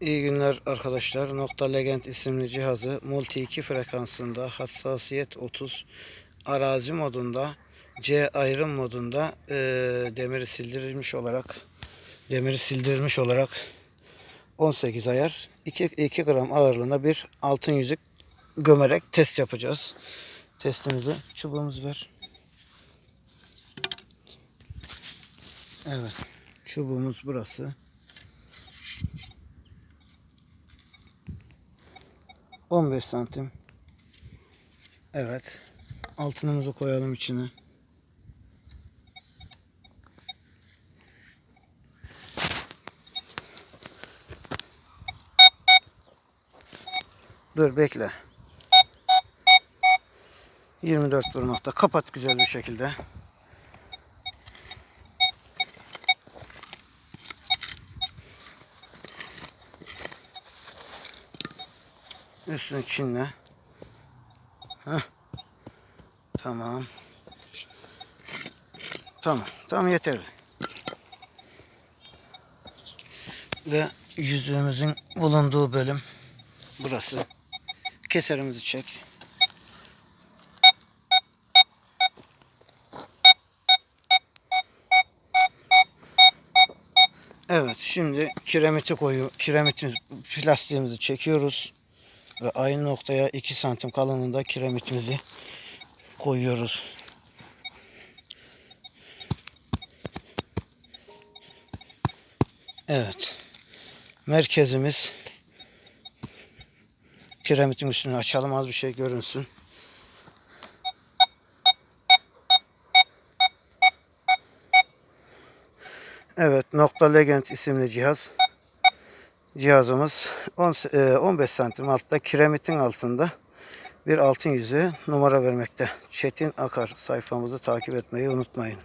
İyi günler arkadaşlar. Nokta Legend isimli cihazı multi 2 frekansında hassasiyet 30 arazi modunda C ayrım modunda eee, demiri sildirilmiş olarak demiri sildirilmiş olarak 18 ayar 2, 2 gram ağırlığında bir altın yüzük gömerek test yapacağız. Testimizi çubuğumuzu ver. Evet. Çubuğumuz burası. 15 santim. Evet. Altınımızı koyalım içine. Dur bekle. 24 vurmakta. Kapat güzel bir şekilde. Üstünü çinle. Heh. Tamam. Tamam. Tamam yeterli. Ve yüzüğümüzün bulunduğu bölüm burası. Keserimizi çek. Evet şimdi kiremiti koyu kiremitin plastiğimizi çekiyoruz ve aynı noktaya 2 santim kalınlığında kiremitimizi koyuyoruz. Evet. Merkezimiz kiremitin üstünü açalım az bir şey görünsün. Evet, Nokta Legend isimli cihaz. Cihazımız 10, e, 15 santim altta kiremitin altında bir altın yüzüğü numara vermekte. Çetin Akar sayfamızı takip etmeyi unutmayın.